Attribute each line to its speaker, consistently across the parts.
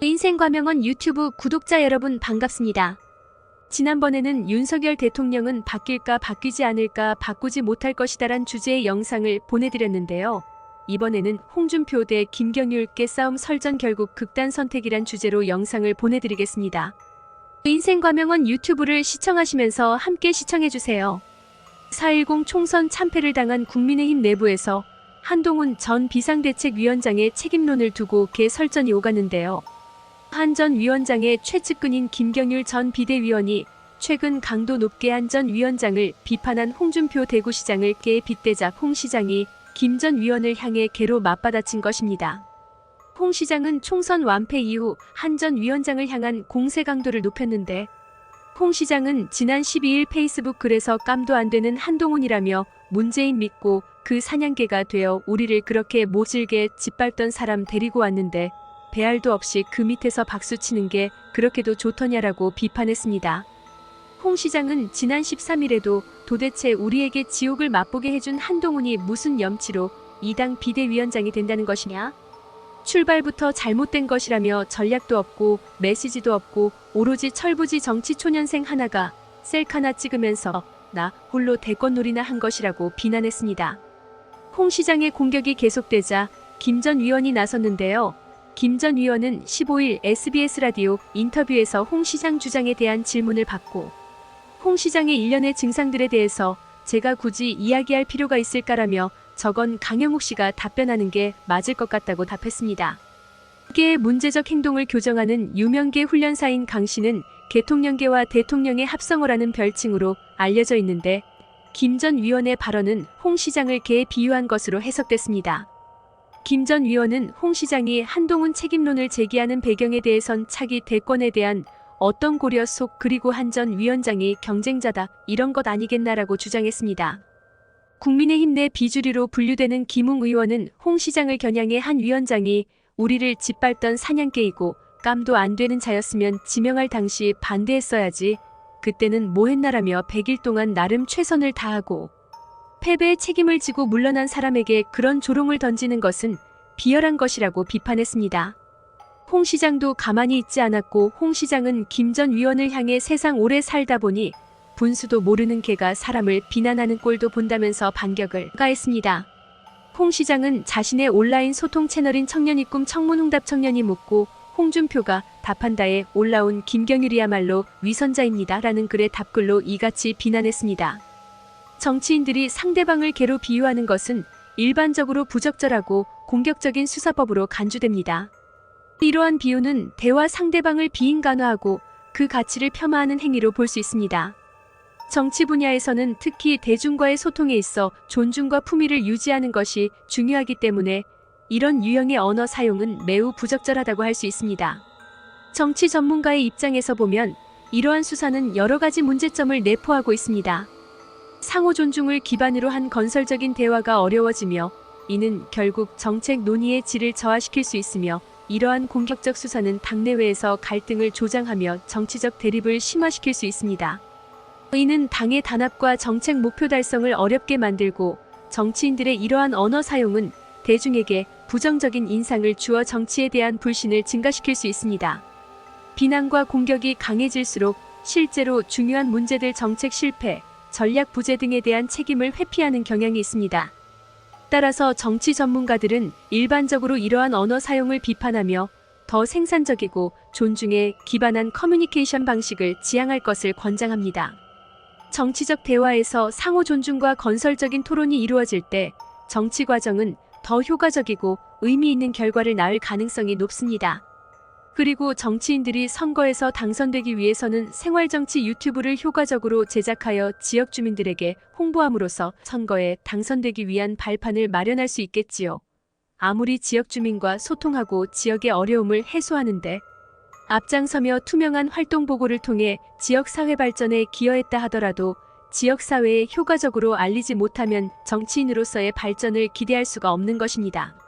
Speaker 1: 인생과명원 유튜브 구독자 여러분 반갑습니다. 지난번에는 윤석열 대통령은 바뀔까 바뀌지 않을까 바꾸지 못할 것이다란 주제의 영상을 보내드렸는데요. 이번에는 홍준표 대 김경률 깨싸움 설전 결국 극단 선택이란 주제로 영상을 보내드리겠습니다. 인생과명원 유튜브를 시청하시면서 함께 시청해주세요. 4.10 총선 참패를 당한 국민의힘 내부에서 한동훈 전 비상대책위원장의 책임론을 두고 개설전이 오갔는데요. 한전 위원장의 최측근인 김경률 전 비대위원이 최근 강도 높게 한 전 위원장을 비판한 홍준표 대구시장을 깨 빗대자 홍 시장이 김 전 위원을 향해 개로 맞받아친 것입니다. 홍 시장은 총선 완패 이후 한 전 위원장을 향한 공세 강도를 높였는데 홍 시장은 지난 12일 페이스북 글에서 깜도 안 되는 한동훈이라며 문재인 믿고 그 사냥개가 되어 우리를 그렇게 모질게 짓밟던 사람 데리고 왔는데 배알도 없이 그 밑에서 박수치는 게 그렇게도 좋더냐라고 비판했습니다. 홍 시장은 지난 13일에도 도대체 우리에게 지옥을 맛보게 해준 한동훈이 무슨 염치로 이당 비대위원장이 된다는 것이냐? 출발부터 잘못된 것이라며 전략도 없고 메시지도 없고 오로지 철부지 정치 초년생 하나가 셀카나 찍으면서 나 홀로 대권놀이나 한 것이라고 비난했습니다. 홍 시장의 공격이 계속되자 김 전 위원이 나섰는데요. 김 전 위원은 15일 SBS 라디오 인터뷰에서 홍 시장 주장에 대한 질문을 받고 홍 시장의 일련의 증상들에 대해서 제가 굳이 이야기할 필요가 있을까라며 저건 강영욱 씨가 답변하는 게 맞을 것 같다고 답했습니다. 개의 문제적 행동을 교정하는 유명계 훈련사인 강 씨는 개통령계와 대통령의 합성어라는 별칭으로 알려져 있는데 김 전 위원의 발언은 홍 시장을 개에 비유한 것으로 해석됐습니다. 김 전 위원은 홍 시장이 한동훈 책임론을 제기하는 배경에 대해선 차기 대권에 대한 어떤 고려 속 그리고 한 전 위원장이 경쟁자다 이런 것 아니겠나라고 주장했습니다. 국민의힘 내 비주류로 분류되는 김웅 의원은 홍 시장을 겨냥해 한 위원장이 우리를 짓밟던 사냥개이고 깜도 안 되는 자였으면 지명할 당시 반대했어야지. 그때는 뭐 했나라며 100일 동안 나름 최선을 다하고 패배의 책임을 지고 물러난 사람에게 그런 조롱을 던지는 것은 비열한 것이라고 비판했습니다. 홍 시장도 가만히 있지 않았고 홍 시장은 김 전 위원을 향해 세상 오래 살다 보니 분수도 모르는 개가 사람을 비난하는 꼴도 본다면서 반격을 가했습니다. 홍 시장은 자신의 온라인 소통 채널인 청년이 꿈 청문응답 청년이 묻고 홍준표가 답한다에 올라온 김경률이야말로 위선자입니다. 라는 글의 답글로 이같이 비난했습니다. 정치인들이 상대방을 개로 비유하는 것은 일반적으로 부적절하고 공격적인 수사법으로 간주됩니다. 이러한 비유는 대화 상대방을 비인간화하고 그 가치를 폄하하는 행위로 볼 수 있습니다. 정치 분야에서는 특히 대중과의 소통에 있어 존중과 품위를 유지하는 것이 중요하기 때문에 이런 유형의 언어 사용은 매우 부적절하다고 할 수 있습니다. 정치 전문가의 입장에서 보면 이러한 수사는 여러 가지 문제점을 내포하고 있습니다. 상호 존중을 기반으로 한 건설적인 대화가 어려워지며 이는 결국 정책 논의의 질을 저하시킬 수 있으며 이러한 공격적 수사는 당내외에서 갈등을 조장하며 정치적 대립을 심화시킬 수 있습니다. 이는 당의 단합과 정책 목표 달성을 어렵게 만들고 정치인들의 이러한 언어 사용은 대중에게 부정적인 인상을 주어 정치에 대한 불신을 증가시킬 수 있습니다. 비난과 공격이 강해질수록 실제로 중요한 문제들 정책 실패, 전략 부재 등에 대한 책임을 회피하는 경향이 있습니다. 따라서 정치 전문가들은 일반적으로 이러한 언어 사용을 비판하며 더 생산적이고 존중에 기반한 커뮤니케이션 방식을 지향할 것을 권장합니다. 정치적 대화에서 상호 존중과 건설적인 토론이 이루어질 때 정치 과정은 더 효과적이고 의미 있는 결과를 낳을 가능성이 높습니다. 그리고 정치인들이 선거에서 당선되기 위해서는 생활정치 유튜브를 효과적으로 제작하여 지역 주민들에게 홍보함으로써 선거에 당선되기 위한 발판을 마련할 수 있겠지요. 아무리 지역 주민과 소통하고 지역의 어려움을 해소하는데 앞장서며 투명한 활동 보고를 통해 지역 사회 발전에 기여했다 하더라도 지역 사회에 효과적으로 알리지 못하면 정치인으로서의 발전을 기대할 수가 없는 것입니다.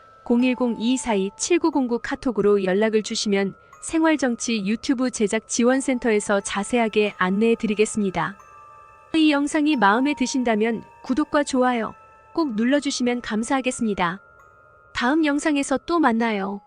Speaker 1: 010-242-7909 카톡으로 연락을 주시면 생활정치 유튜브 제작 지원센터에서 자세하게 안내해 드리겠습니다. 이 영상이 마음에 드신다면 구독과 좋아요 꼭 눌러주시면 감사하겠습니다. 다음 영상에서 또 만나요.